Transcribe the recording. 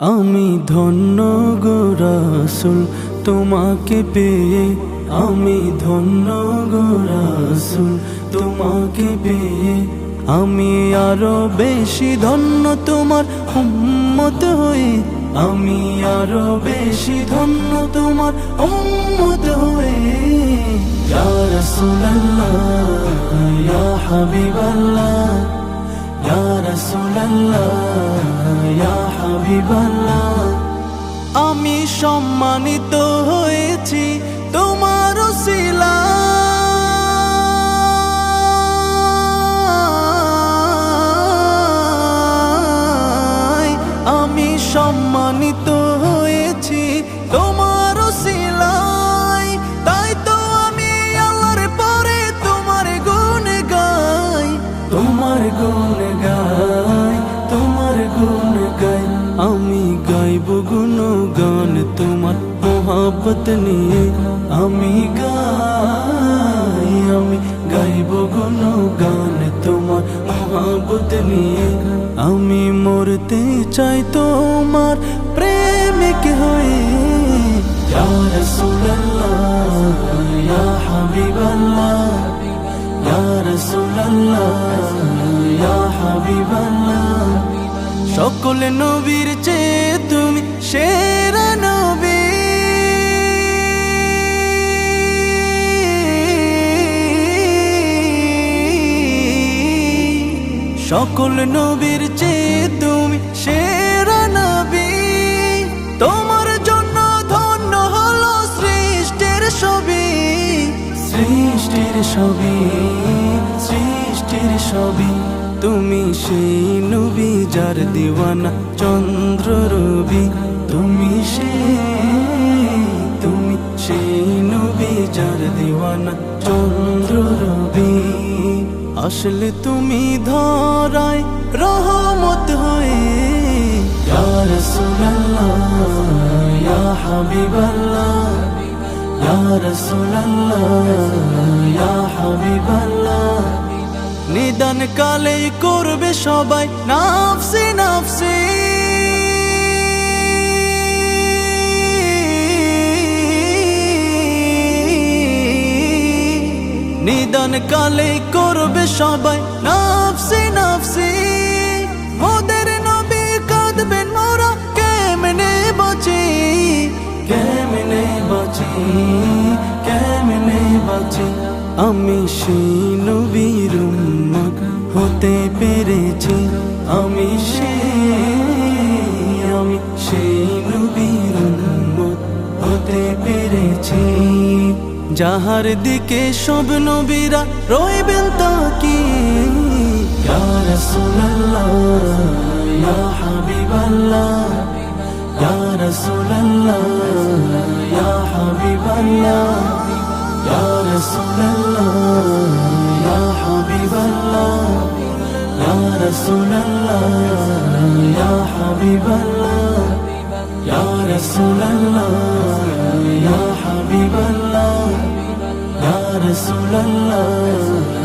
আমি ধন্য গো রাসুল, তোমাকে পেয়ে আমি ধন্য গো রাসুল, তোমাকে পেয়ে আমি আরও বেশি ধন্য তোমার উম্মত হয়ে, আমি আরও বেশি ধন্য তোমার উম্মত হয়ে। ইয়া রাসূলুল্লাহ, ইয়া হাবিবাল্লাহ, ইয়া রাসূলুল্লাহ, ইয়া আমি সম্মানিত হয়েছি। মোহাবত নিয়ে আমি গাই আমি গাইব গুণ গান তোমার মোহাবত নিয়ে আমি মরতে চাই তোমার প্রেমিক হয়ে হাবিবাল্লাহ সকল নবীর চেয়ে তুমি সেরা সকল নবীর চেয়ে তুমি সেরা নবী। তোমার জন্য ধন্য হলো সৃষ্টির ছবি। সৃষ্টির ছবি সৃষ্টির ছবি। তুমি সেই নবী যার দিওয়ানা চন্দ্র রবি। তুমি সেই তুমি সেই নবী যার দিওয়ানা চন্দ্র আসলে তুমি ধরায় রহমত হয়ে। ইয়া রাসূলুল্লাহ, ইয়া হাবিবাল্লাহ, ইয়া রাসূলুল্লাহ, ইয়া হাবিবাল্লাহ। নিদান কালেই করবে সবাই নাফসি নিদান কালে করবে সবাই। নাফসি নাফসি, মোদের নবী কাঁদবেন মোরা, কেমনে বাঁচি? কেমনে বাঁচি? কেমনে বাঁচি? আমি সেই নবীর হতে পেরেছি। আমি সেই আমি সেই নবীর হতে পেরেছি। যাহার দিকে সব নবীরা রইবেন তাকি। ইয়া রাসূলুল্লাহ, ইয়া হাবিবাল্লাহ, ইয়া রাসূলুল্লাহ, ইয়া হাবিবাল্লাহ, ইয়া রাসূলুল্লাহ, ইয়া হাবিবাল্লাহ, ইয়া রাসূলুল্লাহ, ইয়া হাবিবাল্লাহ, ইয়া রাসূলুল্লাহ রসুল্লাহ